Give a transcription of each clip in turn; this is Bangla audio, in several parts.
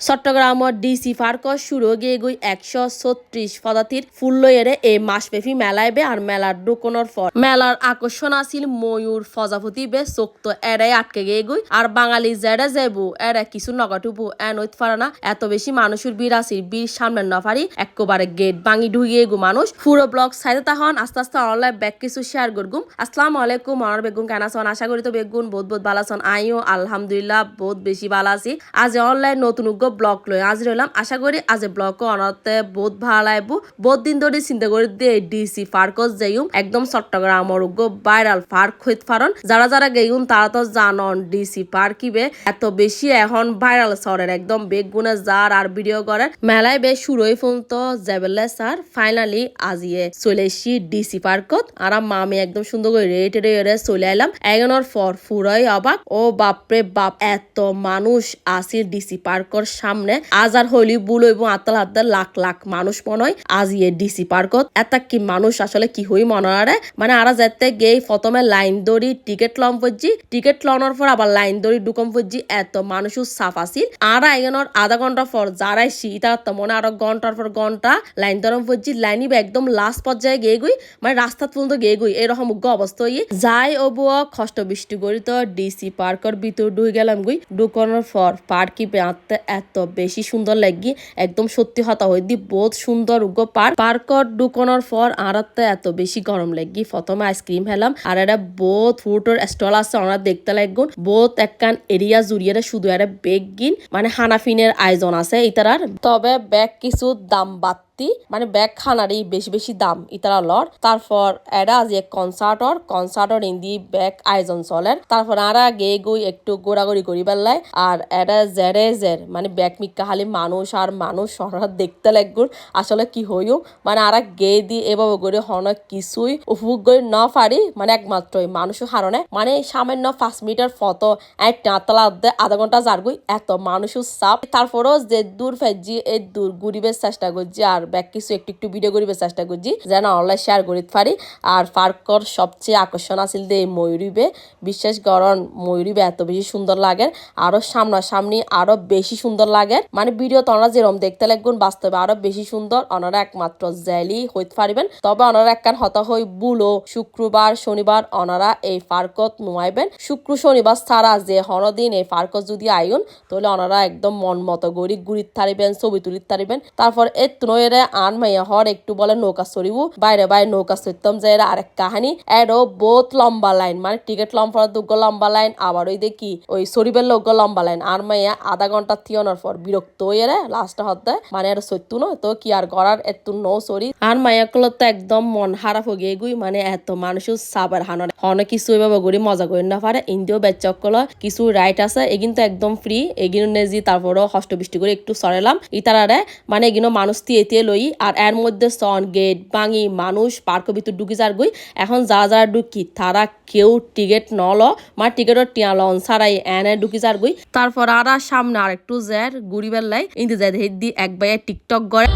চট্টগ্রামত ডিসি পার্কত শুরু গিয়ে গই একশো ছত্রিশ পদাতির ফুল্লয়েরে এই মাসব্যাপী মেলায় বে আর মেলার দোকানোর পর মেলার আকর্ষণ আছিল ময়ূর প্রজাপতি বে, চোক্ত এরাই আটকে গিয়ে গই আর বাঙালি জেডে যাব এরা কিছু নগাটুবু এনইত পারে না, এত বেশি মানুষের ভিড় আছিল বীর সামনে নফারি একেবারে গেট ভাঙি ঢুকিয়ে গু মানুষ পুরো ব্লক সাইডে তাহন, আস্তে আস্তে অনলাইন ব্যাগ কিছু শেয়ার করগুম আসসালামু আলাইকুম আমার বেগুন কেন আছেন আশা করি তো বেগুন বহুত বহুত ভালো আছেন। আইও, আলহামদুলিল্লাহ, বহুত বেশি ভালো আছি আজ অনলাইন নতুন ব্লগ লই আজ রইলাম আশা করি আজ ব্লগ অনতে বহুত ভালো লাগবো বহুত দিন ধরে চিন্তা করে দিয়ে ডিসি পার্কত যাইম। একদম চট্টগ্রামর উগ্র ভাইরাল পার্ক হইত পারন যারা যারা গেইম তারা তো জানন ডিসি পার্ক ইবে এত বেশি এখন ভাইরাল সরের একদম বেগুনে যার আর ভিডিও করে মেলায় বেশ শুরুই ফোন তো জেবেলে স্যার ফাইনালি আজিয়ে চলে এসছি ডিসি পার্কত আর মা আমি একদম সুন্দর করে রেটে রেটে চলে আইলাম। এগানোর পর ফুরাই অবাক। ও বাপরে বাপ, এত মানুষ আসি ডিসি পার্কর সামনে আজ আর হইলি বুল এবং আত্মাল হাত্তাল লাখ লাখ মানুষ মনে হয়। আজ ইয়ে ডিসি পার্কত এত কি মানুষ আসলে কি হই মনে আরে মানে আরা যেতে গেই প্রথমে লাইন দড়ি টিকিট লম পড়ছি। টিকিট লওয়ার পর আবার লাইন দড়ি ঢুকম পড়ছি। এত মানুষ সাফ আছিল। আর এগানোর আধা ঘণ্টা পর যারাই শীত আর তো মনে আরও ঘণ্টার পর ঘণ্টা লাইন ধরম পড়ছি। লাইন একদম লাস্ট পর্যায়ে গিয়ে গই। মানে রাস্তা পর্যন্ত গিয়ে গই। এরকম উগ্র অবস্থা হয়ে যাই অবুয়া কষ্ট বৃষ্টি করি তো ডিসি পার্কের ভিতর ঢুকে গেলাম গুই। ঢুকানোর পর পার্কি পেঁয়াতে এত বেশি সুন্দর লাগি, একদম সত্যি হতা হইদি, বহুত সুন্দর উগ্র পার্ক। পার্কট ঢুকানোর পর আর এত বেশি গরম লাগি, প্রথমে আইসক্রিম হেলাম আর এটা বহুত ফুটর স্টল আছে, ওনার দেখতে লাগুন, বহুত একখান এরিয়া জুড়িয়ে শুধু একটা বেগ গিন মানে হানাফিনের আয়োজন আছে এটার তবে ব্যাগ কিছু দাম বাদ সত্যি মানে ব্যাগ খানারই বেশি বেশি দাম, ইতারা লর তারপর এরা যে কনসার্টর কনসার্টর ইন্দি ব্যাগ আয়োজন চলের তারপর আরা গে গই একটু গোড়াগড়ি করি পেলাই আর এরা জেরে জের মানে ব্যাগ মিক্কা খালি মানুষ আর মানুষ শহর দেখতে লাগগুন আসলে কি হইও মানে আরা গে দি এভাবে করে হন কিছুই উপভোগ করে না পারি মানে একমাত্র মানুষের হারণে। মানে সামান্য পাঁচ মিটার ফটো এক টাতলা আধা ঘণ্টা যারগুই এত মানুষের চাপ। তারপরও যে দূর ফেজি, এই দূর ঘুরিবার চেষ্টা করছি আর ব্যাক কিছু একটু একটু ভিডিও করিবার চেষ্টা করছি, যেন অনলাইন শেয়ার করিতে পারি। আর পার্কর সবচেয়ে আকর্ষণ আছিল যে এই ময়ূরীবে বিশেষ গরম ময়ূরীবে এত বেশি সুন্দর লাগে। আরও সামনাসামনি আরও বেশি সুন্দর লাগে। মানে ভিডিও তো ওনারা যেরকম দেখতে লাগবেন, বাস্তবে আরও বেশি সুন্দর। ওনারা একমাত্র জেলি হইতে পারিবেন। তবে ওনারা একখান হতা হই বুলো শুক্রবার, শনিবার ওনারা এই পার্কত নুয়াইবেন শুক্র, শনিবার ছাড়া যে হরদিন এই পার্কত যদি আইন, তাহলে ওনারা একদম মন মতো গড়ি গুড়িত থারিবেন ছবি তুলিত থারিবেন তারপর এর নয়েরে আন মাইয়া হর একটু বলে নৌকা চড়িব। বাইরে বাইরে নৌকা চড়তাম যে আরেক কাহানি। এরও বহুত লম্বা লাইন মানে টিকিট লম্বা, দুগ্গ লম্বা লাইন, আবার ওই দেখি ওই শরীফের লোক লম্বা লাইন। আর মাইয়া আধা ঘণ্টা থিয়নোর পর বিরক্ত হয়ে রে লাস্ট হতে মানে আর সত্য ন, তো কি আর করার এত নো সরি আর মাইয়া গুলো তো একদম মন হারা হয়ে গুই মানে এত মানুষ সাবার হানর। হন কিছু এভাবে করি মজা করি না পারে ইন্ডিও বেচকল কিছু রাইট আছে, এগিন তো একদম ফ্রি এগিন নেজি তারপরও হষ্ট বৃষ্টি করে একটু সরালাম। ইতারারে মানে এগিনো মানুষ দিয়ে লই আর এর মধ্যে সন, গেট, বাঙি, মানুষ পার্ক ভিতর ঢুকি যার গই, এখন যারা যারা ডুকি, তারা কেউ টিকিট নল, মা টিকিটর টিয়া লন, সারাই এনে ডুকি যার গই। তারপর আর সামনে আর একটু জের, গুড়ি বেলায় ইন্দি যাই দি এক বাইয়ে টিকটক করে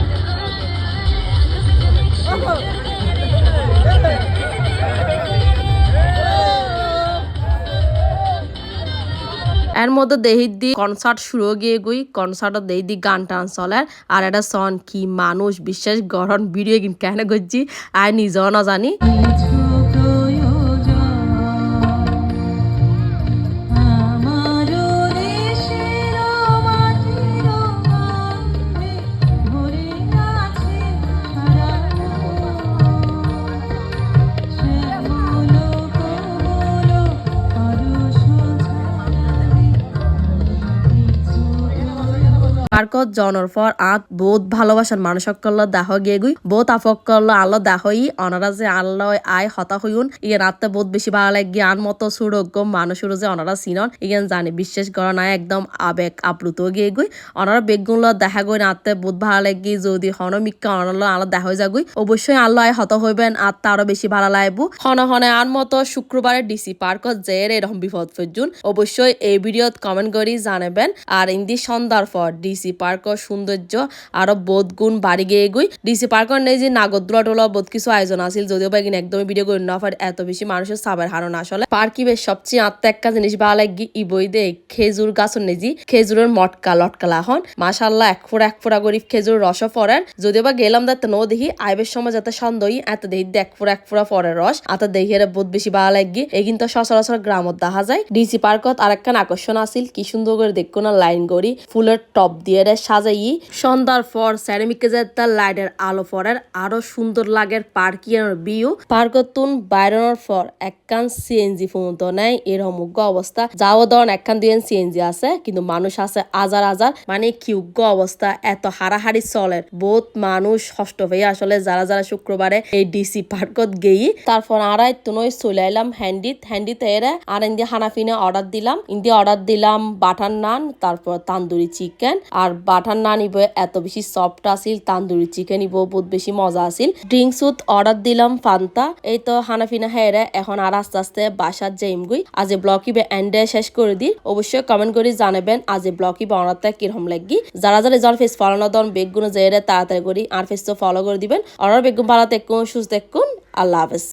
এর মধ্যে দেহি দি কনসার্ট শুরু গিয়ে গই কনসার্টত দেহি দি গান টান চলে। আর এটা সন কি? মানুষ বিশ্বাস গরণ ভিডিও কেন করছি? আই নিজেও না জানি পার্কত জনর পর আত বহুত ভালোবাসার মানুষ সকল দাহ গিয়ে গুই বহুত আফক করল আল্লাহ দাহই অনারা যে আল্লাহ আয় হতা হইউন। ইয়ে রাতে বহুত বেশি ভালো লাগে, আন মতো সুরজ্ঞ মানুষের যে অনারা চিনন ইগেন জানি, বিশ্বাস করা নাই, একদম আবেগ আপ্লুত গিয়ে গুই অনারা বেগুন দেখা গই রাতে বহুত ভালো লাগে, যদি হন মিক্কা অনার আল্লাহ দেখা যাগুই অবশ্যই আল্লাহ আয় হত হইবেন আর আরও বেশি ভালো লাগবো। হনে হনে আন মতো শুক্রবারে ডিসি পার্কত যে এরকম বিপদ ফেজুন। অবশ্যই এই ভিডিওত কমেন্ট করি জানাবেন। আর ইন্দি সন্ধ্যার পর ডিসি ডিসি পার্কর সৌন্দর্য আরও বোধ গুণ বাড়ি গিয়ে গই ডিসি পার্কর নেই যে নাগরদোলা টোলা বহুত কিছু আয়োজন আছিল, যদিও বা একদমই ভিডিও করে না পারে এত বেশি মানুষের সাবের হারণ আসলে পার্কি বেশ সবচেয়ে আত্মা একটা জিনিস ভালো লাগি ই বই দে খেজুর গাছ নেজি খেজুরের মটকা, লটকালা হন মাসাল্লাহ এক ফোড়া এক ফোড়া গরিব খেজুর রস ফরেন যদিও বা গেলাম দেখতে নো দেখি আইবের সময় যাতে সন্দেহী এত দেখি এক ফোড়া এক ফোড়া ফরের রস আত দেখি এর বহুত বেশি ভালো লাগি এই কিন্তু সচরাচর গ্রামত দেখা যায়। ডিসি পার্কত আর আরেকখান আকর্ষণ আছিল, কি সুন্দর করে দেখো না লাইন গড়ি ফুলের টপ দিয়ে রে সাজাই, সন্ধ্যার পর স্যারেমিকে তার লাইটের আলো পরের আরও সুন্দর লাগের পার্কিয়ার ভিউ পার্কতুন বাইরনের পর একখান সিএনজি পর্যন্ত নাই এর অবস্থা। যাও ধরন একখান দুই সিএনজি আছে, কিন্তু মানুষ আছে হাজার হাজার মানে কি উগ্র অবস্থা, এত হারাহারি চলের বহুত মানুষ ষষ্ঠ হয়ে আসলে যারা যারা শুক্রবারে এই ডিসি পার্কত গেই, তারপর আড়াই তুনই চলে আইলাম হ্যান্ডিত হ্যান্ডিতে এরা আর ইন্দি হানাফিনে অর্ডার দিলাম। ইন্দি অর্ডার দিলাম বাটার নান, তারপর তান্দুরি চিকেন আর বাটার না নিব, এত বেশি সফট আছিল, তান্দুরি চিকেন ইব বহুত বেশি মজা আছিল। ড্রিঙ্কসুত অর্ডার দিলাম ফান্তা, এই তো হানাফিনা হেরে এখন আর আস্তে আস্তে বাসার যাইম গুই আজ ব্লগ ইবে এন্ডে শেষ করে দি অবশ্যই কমেন্ট করে জানাবেন আজ ব্লগ ইবে অনাতে কীরকম লাগি। যারা যারা যার ফেস ফলো দন, বেগুন যাই তাড়াতাড়ি করি, আর ফেস তো ফলো করে দিবেন। অনার বেগুন ভালো দেখুন সুস্থ দেখুন আল্লাহ হাফেজ।